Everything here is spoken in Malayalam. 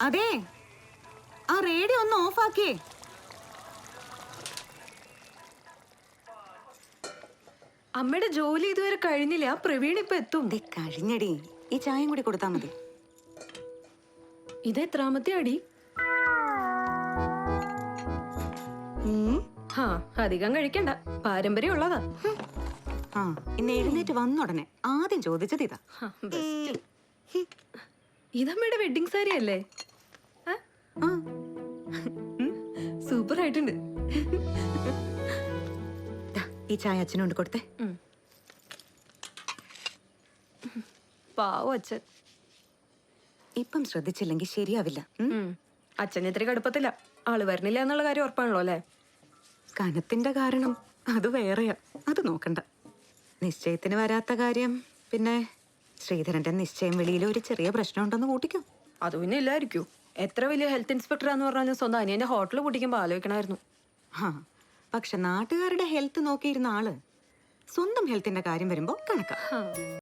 അതെ. ആ റേഡിയോ ഒന്ന് ഓഫാക്കിയേ. അമ്മയുടെ ജോലി ഇതുവരെ കഴിഞ്ഞില്ല. ആ പ്രവീൺ ഇപ്പൊ എത്തും. ദേ കഴിഞ്ഞടി. ഈ ചായം കൂടി കൊടുത്താ മതി. ഇത് എത്രാമത്തെ അടി? ഉം. ഹാ അധികം കഴിക്കണ്ട. പാരമ്പര്യം ഉള്ളതാ ആ ഇന്ന് എഴുന്നേറ്റ് വന്ന ഉടനെ ആദ്യം ചോദിച്ചത് ഇതാ. ഇതമ്മയുടെ വെഡിങ് സാരി അല്ലേ? ആയിട്ടുണ്ട്. ഈ ചായ അച്ഛനോണ്ട് കൊടുത്തേ. പാവോ അച്ഛൻ. ഇപ്പം ശ്രദ്ധിച്ചില്ലെങ്കിൽ ശരിയാവില്ല. അച്ഛൻ ഇത്ര കടുപ്പത്തില്ല ആൾ വരണില്ല എന്നുള്ള കാര്യം ഉറപ്പാണല്ലോ അല്ലേ? കനത്തിന്റെ കാരണം അത് വേറെയാ. അത് നോക്കണ്ട. നിശ്ചയത്തിന് വരാത്ത കാര്യം പിന്നെ ശ്രീധരന്റെ നിശ്ചയം വെളിയിൽ ഒരു ചെറിയ പ്രശ്നം ഉണ്ടെന്ന് കൂട്ടിക്കോ. അത് പിന്നെ ഇല്ലായിരിക്കൂ? എത്ര വലിയ ഹെൽത്ത് ഇൻസ്പെക്ടർ ഇൻസ്പെക്ടറാന്ന് പറഞ്ഞാലും സ്വന്തം അനിയന്റെ ഹോട്ടൽ പൊട്ടിക്കുമ്പോൾ ആലോചിക്കണമായിരുന്നു ആ പക്ഷെ നാട്ടുകാരുടെ ഹെൽത്ത് നോക്കിയിരുന്ന ആൾ സ്വന്തം ഹെൽത്തിന്റെ കാര്യം വരുമ്പോൾ കണക്കാ.